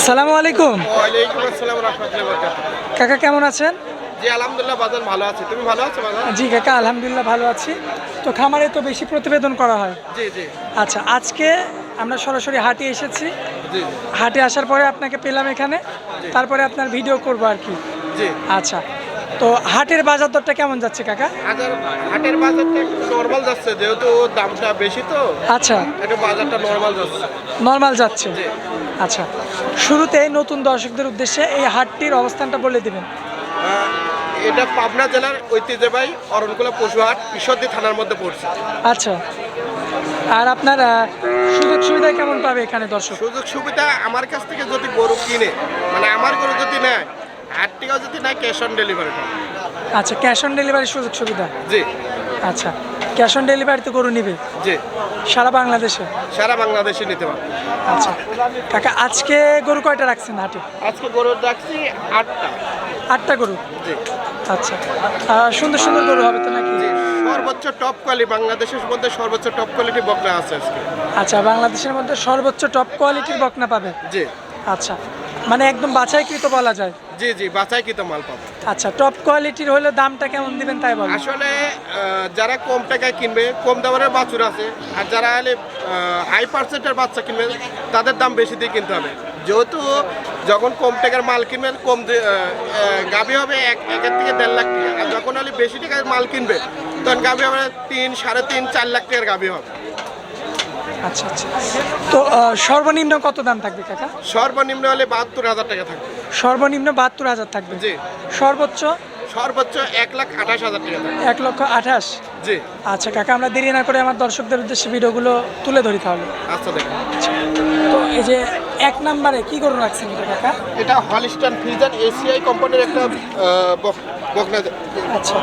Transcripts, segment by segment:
আসসালামু আলাইকুম। ওয়ালাইকুম আসসালাম রহমতুল্লাহ বরকাতুহ। কাকা কেমন আছেন? জি আলহামদুলিল্লাহ বাজান ভালো আছে। তুমি ভালো আছো বাজান? জি কাকা আলহামদুলিল্লাহ ভালো আছি। তো খামারে তো বেশি প্রতিবেদন করা হয়? জি জি। আচ্ছা আজকে আমরা সরাসরি হাটে এসেছি। জি হাটে আসার পরে আপনাকে পেলাম এখানে। তারপরে আপনার ভিডিও করব আর কি। জি। আচ্ছা তো হাটের বাজার দরটা কেমন যাচ্ছে কাকা? হাটের বাজারটা একটু নর্মাল যাচ্ছে যেহেতু দামটা বেশি তো। আচ্ছা। একটু বাজারটা নর্মাল যাচ্ছে। নর্মাল যাচ্ছে। জি। আচ্ছা শুরুতে নতুন দর্শকদের উদ্দেশ্যে এই হাটটির অবস্থানটা বলে দিবেন। এটা পাবনা জেলার ঐতিহ্যবাহী অরণকুলা পশুহাট ঈশ্বরদী থানার মধ্যে পড়ছে। আচ্ছা। আর আপনার সুযোগ সুবিধা কেমন পাবে এখানে দর্শক? সুযোগ সুবিধা আমার কাছ থেকে যদি গরু কিনে মানে আমার গরু যদি নেয় হাট থেকেও যদি নেয় ক্যাশ অন ডেলিভারি পাবে। আচ্ছা ক্যাশ অন ডেলিভারি সুযোগ সুবিধা? জি। আচ্ছা। ক্যাশ অন ডেলিভারিতে গরু নিবে। জি। সারা বাংলাদেশে? সারা বাংলাদেশে নিতে পারবে। আচ্ছা। কাকা আজকে গরু কয়টা রাখছেন হাটে? আজকে গরু রাখছি আটটা। আটটা গরু? জি। আচ্ছা। সুন্দর সুন্দর গরু হবে তো নাকি? জি, সর্বোচ্চ টপ কোয়ালিটি বাংলাদেশের মধ্যে সর্বোচ্চ টপ কোয়ালিটি বকনা আছে আজকে। আচ্ছা বাংলাদেশের মধ্যে সর্বোচ্চ টপ কোয়ালিটির বকনা পাবে? জি। আচ্ছা। মানে একদম বাছাইকৃত বলা যায়। জি জি বাছাইকৃত মাল পাবো। আচ্ছা টপ কোয়ালিটির হলে দামটা কেমন দিবেন তাই বল আসলে যারা কম টাকায় কিনবে কম দামের বাছুর আছে আর যারা হলে হাই পার্সেন্টের বাচ্চা কিনবে তাদের দাম বেশি দিয়ে কিনতে হবে। যেহেতু যখন কম টাকার মাল কিনবেন কম গাভী হবে এক একের থেকে দেড় লাখ টাকা আর যখন হলে বেশি টাকার মাল কিনবে তখন গাভী হবে তিন সাড়ে তিন চার লাখ টাকার গাভী হবে। আচ্ছা আচ্ছা। তো সর্বনিম্ন কত দাম থাকবে কাকা? সর্বনিম্ন হলে বাহাত্তর হাজার টাকা থাকবে। সর্বনিম্ন বাহাত্তর হাজার থাকবে? জি। সর্বোচ্চ? সর্বোচ্চ এক লাখ আঠাশ হাজার টাকা এক লক্ষ আঠাশ? জি। আচ্ছা কাকা আমরা দেরি না করে আমার দর্শকদের উদ্দেশ্যে ভিডিওগুলো তুলে ধরি তাহলে। আচ্ছা দেখুন। তো এই যে এক নম্বরে কি গরু রাখছেন এটা কাকা? এটা হলিস্টান ফ্রিজান এসিআই কোম্পানির একটা আহ, বক- বকনা আচ্ছা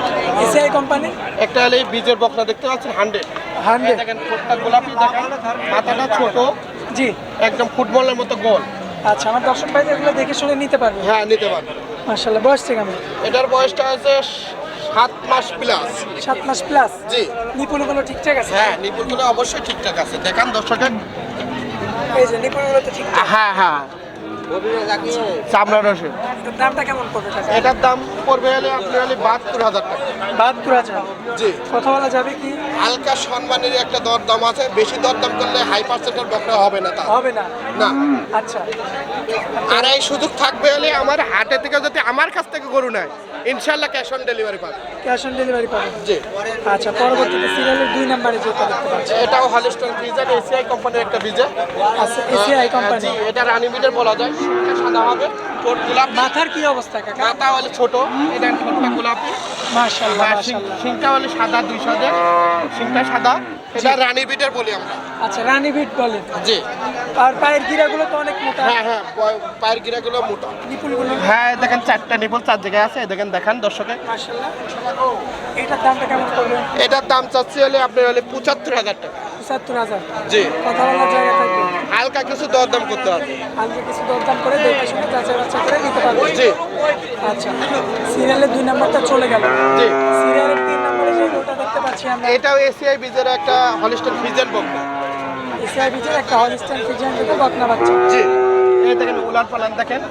এসিআই কোম্পানি? একটা হলে বীজের বকনা দেখতে পাচ্ছেন হান্ড্রেড। হান্ড্রেড। দেখেন ঠোঁটটা গোলাপি দেখেন মাথাটা ছোট জি। একদম ফুটবলের মতো গোল। আচ্ছা আমার দর্শক ভাই এগুলো দেখে শুনে নিতে পারবে হ্যাঁ নিতে পারবেন। মার্শাল্লাহ বয়স থেকে আমি এটার বয়সটা আছে সাত মাস প্লাস সাত মাস প্লাস জি। নিপুণগুলো ঠিকঠাক আছে? হ্যাঁ নিপুণগুলো অবশ্যই ঠিকঠাক আছে। দেখান দর্শকের। এই যে নিপুণগুলো তো ঠিকঠাক। হ্যাঁ হ্যাঁ। চামড়া রসে। দামটা কেমন পড়বে এটার দাম পড়বে হলে আপনি হলে বাহাত্তর হাজার টাকা। বাহাত্তর হাজার? জি। কথা বলা যাবে কি? হালকা সম্মানের একটা দরদাম আছে বেশি দরদাম করলে হাই পার্সেন্টের বকরা হবে না তা। হবে না? না। আচ্ছা। আর এই সুযোগ থাকবে হলে আমার হাটে থেকে যদি আমার কাছ থেকে গরু নেয় ইনশাল্লাহ ক্যাশ অন ডেলিভারি পাবে ক্যাশ অন ডেলিভারি পাবেন? জি। আচ্ছা পরবর্তীতে সিরিয়ালের দুই নাম্বারে যেটা দেখতে পাচ্ছি এটাও হলিস্টন ফ্রিজার এসিআই কোম্পানির একটা বীজে আচ্ছা এসিআই কোম্পানি এটা রানি বিটের বলা যায়। সাদা হবে। ঠোঁট গোলাপি। মাথার কি অবস্থা কাকা? মাথা হলে ছোট এটা ঠোঁটটা গোলাপি। মার্শাল্লাহ শিংটা হলে সাদা দুই সাদে শিংটা সাদা এটা রানী বিটের বলি আমরা। আচ্ছা রানী বিট জি। আর পায়ের গিরাগুলো তো অনেক মোটা। হ্যাঁ হ্যাঁ পায়ের গিরাগুলো মোটা। নিপুলগুলো হ্যাঁ দেখেন চারটা নিপল চার জায়গায় আছে দেখেন দেখান দর্শকে। মার্শাল্লাহ এটার দামটা কেমন পড়বে? এটার দাম চাচ্ছি হলে আপনি হলে পঁচাত্তর হাজার টাকা। পঁচাত্তর হাজার। জি। কথা বলার জায়গা থাকবে। হালকা কিছু দরদাম করতে হবে। কিছু দরদাম করে দেখে শুনে যাচাই বাচ্চা করে নিতে পারবে। জি। আচ্ছা সিরিয়ালের দুই নাম্বারটা চলে গেল। জি। সিরিয়ালের তিন নাম্বারে যে গরুটা দেখতে পাচ্ছি আমরা এটাও এসিআই বীজের একটা হলিস্টন ফ্রিজেন বকনা এসিআই একটা বকনা বাচ্চা। জি। এই দেখেন উলার পালান দেখেন।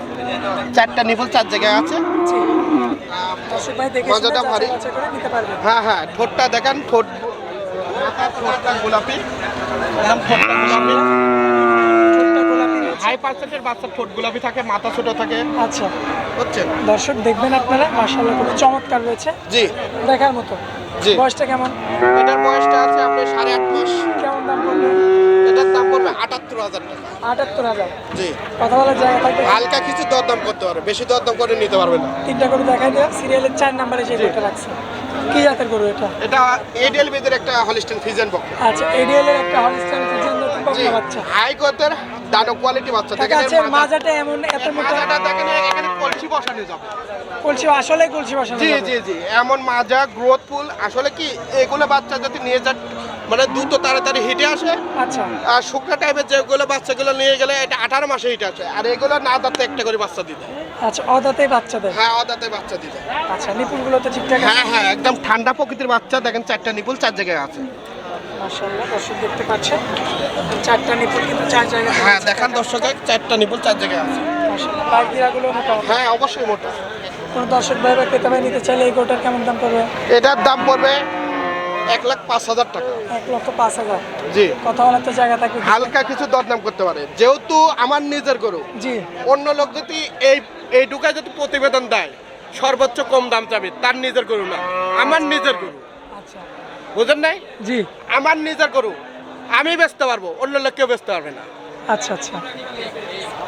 চারটা নিপল চার জায়গায় আছে। জি। মজাটা ভারী। হ্যাঁ হ্যাঁ ঠোঁটটা দেখেন ঠোঁট গোলাপি। হাই পার্সেন্টের বাচ্চার ঠোঁট গোলাপি থাকে মাথা ছোট থাকে। আচ্ছা। বুঝছেন দর্শক দেখবেন আপনারা মার্শাল্লাহ খুব চমৎকার রয়েছে। জি। দেখার মতো। জি। বয়সটা কেমন? এটার বয়সটা আছে আপনার সাড়ে আট মাস। কেমন দাম পড়বে? এটার দাম পড়বে আটাত্তর হাজার টাকা। আটাত্তর হাজার। জি। কথা বলার জায়গা থাকবে? হালকা কিছু দরদাম করতে পারে বেশি দরদাম করে নিতে পারবে না। তিনটা গরু দেখাই দেওয়া সিরিয়ালের চার নাম্বারে যে গরুটা রাখছে। কি জাতের গরু এটা? এটা এডিএল বেদের একটা হলিস্টেন ফিজেন বক আচ্ছা এডিএল এর একটা হলিস্টান নতুন জি। বাচ্চা। হাই কোয়ালিটির দানো কোয়ালিটি বাচ্চা দেখেন এর মাজাটা। এমন এত মোটা। মাজাটা দেখেন এখানে কলসি বসানো যাবে। কলসি আসলে কলসি বসানো জি জি জি এমন মাজা গ্রোথ ফুল আসলে কি এগুলো বাচ্চা যদি নিয়ে মানে দ্রুত তাড়াতাড়ি হিটে আসে আচ্ছা। আর শুকনা টাইপের যেগুলো বাচ্চাগুলো নিয়ে গেলে এটা আঠারো মাসে হিট আসে আর এগুলো না দাঁতে একটা করে বাচ্চা দিতে আচ্ছা অদাতে বাচ্চা দেয়? হ্যাঁ অদাতে বাচ্চা দিতে আচ্ছা নিপুলগুলো তো ঠিকঠাক হ্যাঁ হ্যাঁ একদম ঠান্ডা প্রকৃতির বাচ্চা দেখেন চারটা নিপুল চার জায়গায় আছে। মাশাআল্লাহ দর্শক দেখতে পাচ্ছেন। চারটা নিপুল কিন্তু চার জায়গায় হ্যাঁ দেখান দর্শকে চারটা নিপুল চার জায়গায় আছে। পাখিরাগুলো মোটামুটি। হ্যাঁ অবশ্যই মোটা। কোনো দর্শক ভাই বা ক্রেতা ভাই নিতে চাইলে এই গরুটার কেমন দাম পড়বে? এটার দাম পড়বে এক লাখ পাঁচ হাজার টাকা। এক লক্ষ পাঁচ হাজার। জি। কথা বলার তো জায়গা থাকবে। হালকা কিছু দরদাম করতে পারে। যেহেতু আমার নিজের গরু জি। অন্য লোক যদি এই এই ঢুকায় যদি প্রতিবেদন দেয় সর্বোচ্চ কম দাম চাবে তার নিজের গরু না। আমার নিজের গরু। বুঝেন নাই? জি। আমার নিজের গরু আমি ব্যস্ত পারব অন্য লোক কেউ বেচতে পারবে না। আচ্ছা আচ্ছা।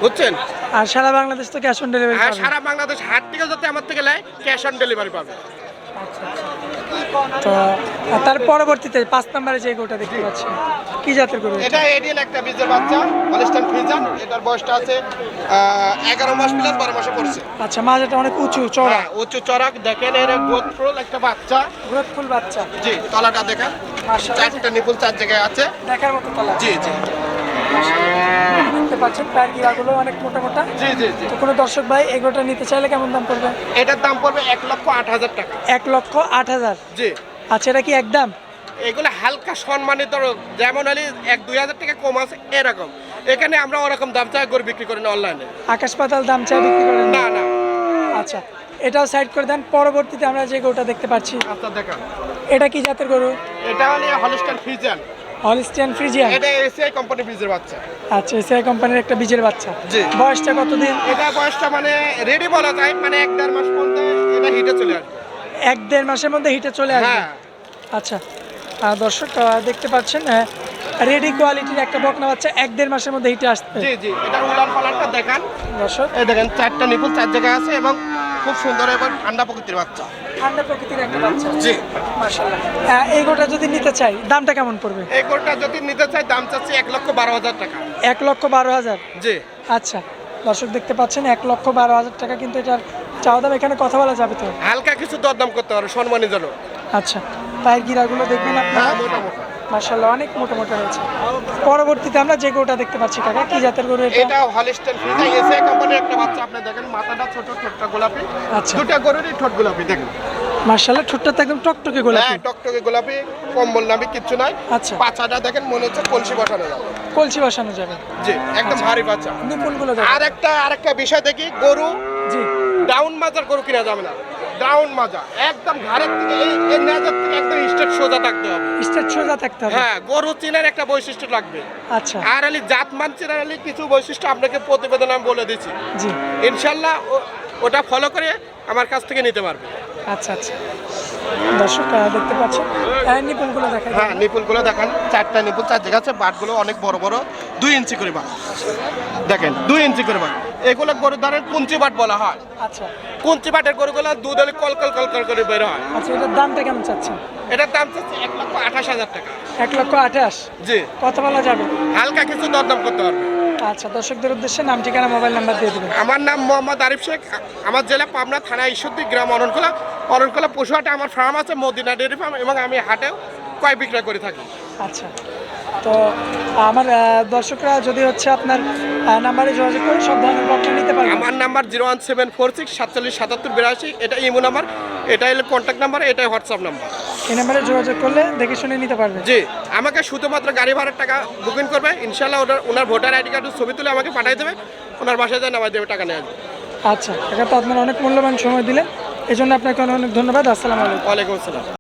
বুঝছেন? আর সারা বাংলাদেশ তো ক্যাশ অন ডেলিভারি আর সারা বাংলাদেশ হাট থেকে যাতে আমার থেকে নেয় ক্যাশ অন ডেলিভারি পাবে। তো তার পরবর্তীতে পাঁচ নম্বরে যে গরুটা দেখতে পাচ্ছি কি জাতের গরু এটা? এডিএল একটা বীজের বাচ্চা হলিস্টান ফ্রিজান এটার বয়সটা আছে এগারো মাস প্লাস বারো মাসে পড়ছে। আচ্ছা মাজাটা অনেক উঁচু চড়া হ্যাঁ উঁচু চড়াক দেখেন এর গোত্রল একটা বাচ্চা। গ্রোথফুল বাচ্চা। জি তলাটা দেখেন। চারটা নিপুল চার জায়গায় আছে। দেখার মতো তলা। জি জি। দেখতে পাচ্ছেন প্যার গিরাগুলো অনেক মোটা মোটা। জি জি জি। তো কোনো দর্শক ভাই এগোটা নিতে চাইলে কেমন দাম পড়বে? এটার দাম পড়বে এক লক্ষ আট হাজার টাকা। এক লক্ষ আট হাজার? জি। আচ্ছা এটা কি একদম এগুলো হালকা সম্মানিত যেমন হলে এক দুই হাজার টাকা কম আছে এরকম। এখানে আমরা ওরকম দাম চাই করে বিক্রি করি না অনলাইনে। আকাশ পাতাল দাম চাই বিক্রি করেন? না না। আচ্ছা এটাও সাইড করে দেন পরবর্তীতে আমরা যে গরুটা দেখতে পাচ্ছি। আচ্ছা দেখান। এটা কি জাতের গরু? এটা হলে হলিস্টান ফ্রিজান হলিস্টিয়ান ফ্রিজিয়ান এটা এসিআই কোম্পানি বীজের বাচ্চা। আচ্ছা এসিআই কোম্পানির একটা বীজের বাচ্চা। জি। বয়সটা কতদিন? এটা বয়সটা মানে রেডি বলা যায় মানে এক দেড় মাস পর্যন্ত এটা হিটে চলে আসবে। এক দেড় মাসের মধ্যে হিটে চলে আসবে? হ্যাঁ। আচ্ছা দর্শক দেখতে পাচ্ছেন রেডি কোয়ালিটির একটা বকনা বাচ্চা এক দেড় মাসের মধ্যে হিটে আসবে। জি জি এটা উলান পালানটা দেখান। দর্শক। এই দেখেন চারটা নিপুল চার জায়গায় আছে এবং খুব সুন্দর এবং ঠান্ডা প্রকৃতির বাচ্চা। ঠান্ডা প্রকৃতির একটা বাচ্চা। জি। মাশাআল্লাহ। এই গোটা যদি নিতে চাই দামটা কেমন পড়বে? এই গরুটা যদি নিতে চাই দাম চাচ্ছি এক লক্ষ বারো হাজার টাকা। এক লক্ষ বারো হাজার? জি। আচ্ছা দর্শক দেখতে পাচ্ছেন এক লক্ষ বারো হাজার টাকা কিন্তু এটার চাওয়া দাম এখানে কথা বলা যাবে তো? হালকা কিছু দরদাম করতে পারে সম্মানীজনক। আচ্ছা পায়ের গিরাগুলো দেখবেন আপনারা। হ্যাঁ মোটামুটি। মাশাআল্লাহ অনেক মোটা মোটা হয়েছে। পরবর্তীতে আমরা যে গরুটা দেখতে পাচ্ছি কাকা কি জাতের গরু এটা? এটা হলিস্টান ফ্রিজা এসিআই কোম্পানির একটা বাচ্চা আপনি দেখেন মাথাটা ছোট ঠোঁটটা গোলাপি। আচ্ছা। দুটা গরুরই ঠোঁট গোলাপি দেখেন। মাশাআল্লাহ ঠোঁটটা তো একদম টকটকে গোলাপি। হ্যাঁ টকটকে গোলাপি কম্বল নামে কিচ্ছু নাই। আচ্ছা। পাছাটা দেখেন মনে হচ্ছে কলসি বসানো যাবে। কলসি বসানো যাবে। জি একদম ভারী বাচ্চা। নিপুলগুলো আর একটা আরেকটা বিষয় দেখি গরু জি। ডাউন মাজার গরু কিনা যাবে না। ডাউন মাজা। একদম ঘাড়ের থেকে এই এই নেজার থেকে একদম স্ট্রেট সোজা থাকতে হবে। স্ট্রেট সোজা থাকতে হবে? হ্যাঁ গরু চিনার একটা বৈশিষ্ট্য লাগবে। আচ্ছা। আর আলি জাত মান চেনার আলি কিছু বৈশিষ্ট্য আপনাকে প্রতিবেদন আমি বলে দিচ্ছি। জি। ইনশাল্লাহ ও- ওটা ফলো করে আমার কাছ থেকে নিতে পারবে। আচ্ছা আচ্ছা। দর্শক দেখতে পাচ্ছেন। নিপুলগুলো দেখা হ্যাঁ নিপুলগুলো দেখেন চারটা নিপুল চার জায়গা আছে বাটগুলো অনেক বড় বড় দুই ইঞ্চি করে বাট। দেখেন দুই ইঞ্চি করে বাট। এগুলো গরু ধরেন কুঞ্চি বাট বলা হয়। আচ্ছা। কুঞ্চি বাটের গরুগুলো দুধ হলে কল কল কল কল করে বের হয়। আচ্ছা এটার দামটা কেমন চাচ্ছেন? এটার দাম চাচ্ছে এক লক্ষ আঠাশ হাজার টাকা। এক লক্ষ আঠাশ? জি। কত বলা যাবে? হালকা কিছু দরদাম করতে পারবে আচ্ছা দর্শকদের উদ্দেশ্যে নাম ঠিকানা মোবাইল নাম্বার দিয়ে দেবেন। আমার নাম মোহাম্মদ আরিফ শেখ। আমার জেলা পাবনা থানা ঈশ্বরদী গ্রাম অরণকোলা। অরণকোলা পশুহাটে আমার ফার্ম আছে মদিনা ডেয়ারি ফার্ম এবং আমি হাটেও কয় বিক্রয় করে থাকি। আচ্ছা তো আমার দর্শকরা যদি হচ্ছে আপনার নাম্বারে যোগাযোগ করে সব ধরনের পণ্য নিতে পারেন আমার number zero one seven four six সাতচল্লিশ সাতাত্তর বিরাশি এটা ইমো নাম্বার এটা হলো কন্ট্যাক্ট নাম্বার এটাই হোয়াটসঅ্যাপ নাম্বার। এই নাম্বারে যোগাযোগ করলে দেখে শুনে নিতে পারবেন জি আমাকে শুধুমাত্র গাড়ি ভাড়ার টাকা বুকিং করবে। ইনশাল্লাহ ওনার ওনার ভোটার আইডি কার্ডের ছবি তুলে আমাকে পাঠিয়ে দেবে। ওনার বাসায় যায় নামাই দেবে টাকা নেওয়া যাবে আচ্ছা এটা তো আপনার অনেক মূল্যবান সময় দিলেন। এই জন্য আপনাকে অনেক অনেক ধন্যবাদ। আসসালামু আলাইকুম। ওয়ালাইকুম আসসালাম।